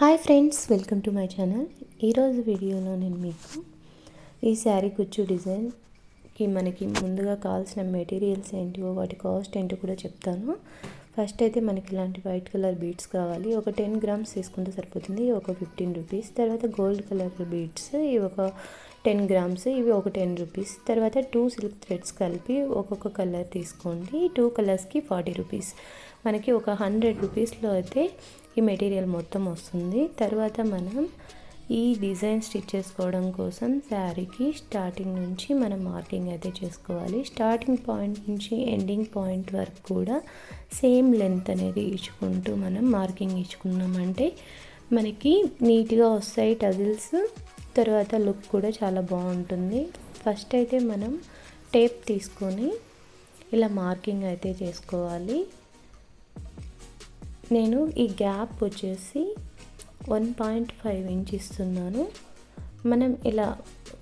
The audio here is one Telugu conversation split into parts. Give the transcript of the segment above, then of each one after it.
Hi friends welcome to my channel. ఈరోజు వీడియోలో నేను మీకు ఈ శారీ కుచ్చు డిజైన్కి మనకి ముందుగా కావాల్సిన మెటీరియల్స్ ఏంటివో వాటి కాస్ట్ ఏంటో కూడా చెప్తాను. ఫస్ట్ అయితే మనకి ఇలాంటి వైట్ కలర్ బీడ్స్ కావాలి. ఒక టెన్ గ్రామ్స్ తీసుకుంటే సరిపోతుంది. ఒక ఫిఫ్టీన్ రూపీస్. తర్వాత గోల్డ్ కలర్ బీడ్స్ ఇవి ఒక టెన్ గ్రామ్స్ ఇవి ఒక టెన్ రూపీస్. తర్వాత టూ సిల్క్ థ్రెడ్స్ కలిపి ఒక్కొక్క కలర్ తీసుకోండి. టూ కలర్స్కి ఫార్టీ రూపీస్. మనకి ఒక హండ్రెడ్ రూపీస్లో అయితే ఈ మెటీరియల్ మొత్తం వస్తుంది. తర్వాత మనం ఈ డిజైన్ స్టిచ్ చేసుకోవడం కోసం శారీకి స్టార్టింగ్ నుంచి మనం మార్కింగ్ అయితే చేసుకోవాలి. స్టార్టింగ్ పాయింట్ నుంచి ఎండింగ్ పాయింట్ వరకు కూడా సేమ్ లెంత్ అనేది ఇచ్చుకుంటూ మనం మార్కింగ్ ఇచ్చుకున్నామంటే మనకి నీట్గా వస్తాయి టజిల్స్. తర్వాత లుక్ కూడా చాలా బాగుంటుంది. ఫస్ట్ అయితే మనం టేప్ తీసుకొని ఇలా మార్కింగ్ అయితే చేసుకోవాలి. నేను ఈ గ్యాప్ వచ్చేసి వన్ పాయింట్ ఫైవ్ ఇంచ్ ఇస్తున్నాను. మనం ఇలా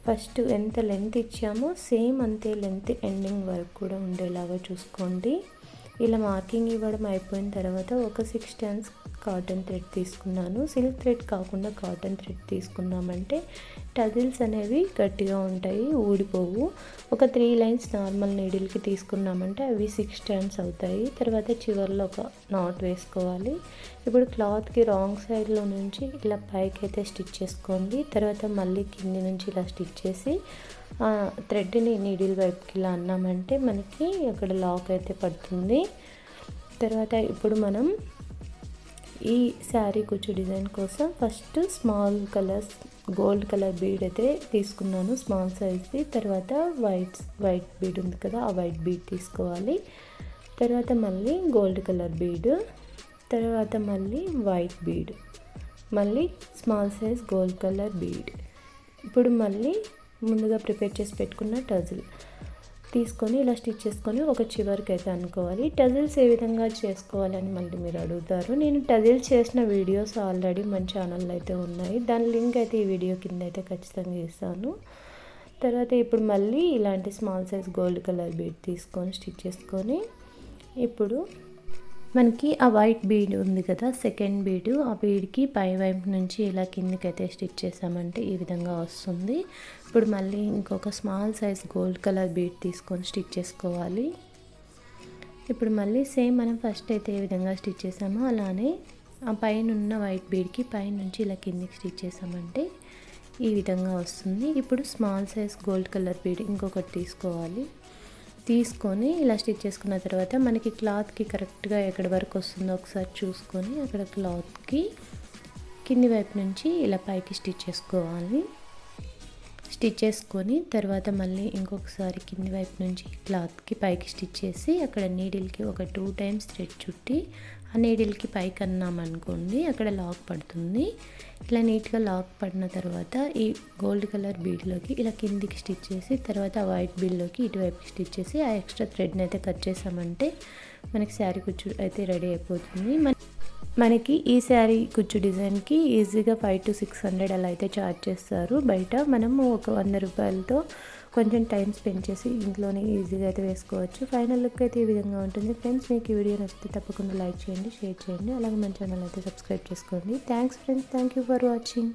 ఫస్ట్ ఎంత లెంత్ ఇచ్చామో సేమ్ అంతే లెంత్ ఎండింగ్ వరకు కూడా ఉండేలాగా చూసుకోండి. ఇలా మార్కింగ్ ఇవ్వడం అయిపోయిన తర్వాత ఒక సిక్స్ టెన్స్ కాటన్ థ్రెడ్ తీసుకున్నాను. సిల్క్ థ్రెడ్ కాకుండా కాటన్ థ్రెడ్ తీసుకున్నామంటే టజిల్స్ అనేవి గట్టిగా ఉంటాయి ఊడిపోవు. ఒక త్రీ లైన్స్ నార్మల్ నీడిల్కి తీసుకున్నామంటే అవి సిక్స్ టర్న్స్ అవుతాయి. తర్వాత చివరిలో ఒక నాట్ వేసుకోవాలి. ఇప్పుడు క్లాత్కి రాంగ్ సైడ్లో నుంచి ఇలా పైకి అయితే స్టిచ్ చేసుకోండి. తర్వాత మళ్ళీ కింది నుంచి ఇలా స్టిచ్ చేసి థ్రెడ్ని నీడిల్ వైపుకి ఇలా అన్నామంటే మనకి అక్కడ లాక్ అయితే పడుతుంది. తర్వాత ఇప్పుడు మనం ఈ శారీ కుచ్చు డిజైన్ కోసం first small colours gold colour bead అయితే తీసుకున్నాను. స్మాల్ సైజ్ది తర్వాత వైట్ వైట్ బీడ్ ఉంది కదా ఆ వైట్ బీడ్ తీసుకోవాలి. తర్వాత మళ్ళీ గోల్డ్ కలర్ బీడ్ తర్వాత మళ్ళీ వైట్ బీడ్ మళ్ళీ small size gold colour bead. ఇప్పుడు మళ్ళీ ముందుగా ప్రిపేర్ చేసి పెట్టుకున్న టజిల్. తీసుకొని ఇలా స్టిచ్ చేసుకొని ఒక చివరికి అయితే అనుకోవాలి. టజిల్స్ ఏ విధంగా చేసుకోవాలని మళ్ళీ మీరు అడుగుతారు. నేను టజిల్స్ చేసిన వీడియోస్ ఆల్రెడీ మన ఛానల్లో అయితే ఉన్నాయి. దాని లింక్ అయితే ఈ వీడియో కింద అయితే ఖచ్చితంగా ఇస్తాను. తర్వాత ఇప్పుడు మళ్ళీ ఇలాంటి small size gold colour bead తీసుకొని స్టిచ్ చేసుకొని ఇప్పుడు మనకి ఆ వైట్ బీడ్ ఉంది కదా సెకండ్ బీడ్. ఆ బీడ్కి పై వైపు నుంచి ఇలా కిందకైతే అయితే స్టిచ్ చేసామంటే ఈ విధంగా వస్తుంది. ఇప్పుడు మళ్ళీ ఇంకొక small size gold colour bead తీసుకొని స్టిచ్ చేసుకోవాలి. ఇప్పుడు మళ్ళీ సేమ్ మనం ఫస్ట్ అయితే ఏ విధంగా స్టిచ్ చేసామో అలానే ఆ పైన ఉన్న వైట్ బీడ్కి పైన నుంచి ఇలా కిందికి స్టిచ్ చేసామంటే ఈ విధంగా వస్తుంది. ఇప్పుడు small size gold colour bead ఇంకొకటి తీసుకోవాలి. తీసుకొని ఇలా స్టిచ్ చేసుకున్న తర్వాత మనకి క్లాత్కి కరెక్ట్గా ఎక్కడి వరకు వస్తుందో ఒకసారి చూసుకొని అక్కడ క్లాత్కి కింది వైపు నుంచి ఇలా పైకి స్టిచ్ చేసుకోవాలి. స్టిచ్ చేసుకొని తర్వాత మళ్ళీ ఇంకొకసారి కింది వైపు నుంచి క్లాత్కి పైకి స్టిచ్ చేసి అక్కడ నీడిల్కి ఒక టూ టైమ్స్ థ్రెడ్ చుట్టి ఆ నీడిల్కి పైకి అన్నామనుకోండి అక్కడ లాక్ పడుతుంది. ఇలా నీట్గా లాక్ పడిన తర్వాత ఈ గోల్డ్ కలర్ బీడ్లోకి ఇలా కిందికి స్టిచ్ చేసి తర్వాత వైట్ బీడ్లోకి ఇటువైపుకి స్టిచ్ చేసి ఆ ఎక్స్ట్రా థ్రెడ్ని అయితే కట్ చేసామంటే మనకి శారీ కుచ్చు అయితే రెడీ అయిపోతుంది. మనకి ఈ శారీ కుచ్చు డిజైన్కి ఈజీగా ఫైవ్ టు సిక్స్ హండ్రెడ్ అలా అయితే ఛార్జ్ చేస్తారు. బయట మనము ఒక వంద రూపాయలతో కొంచెం టైం స్పెండ్ చేసి ఇంట్లోనే ఈజీగా అయితే వేసుకోవచ్చు. ఫైనల్ లుక్ అయితే ఈ విధంగా ఉంటుంది. ఫ్రెండ్స్ మీకు ఈ వీడియో నచ్చితే తప్పకుండా లైక్ చేయండి షేర్ చేయండి. అలాగే మన ఛానల్ అయితే సబ్స్క్రైబ్ చేసుకోండి. Thanks friends. Thank you for watching.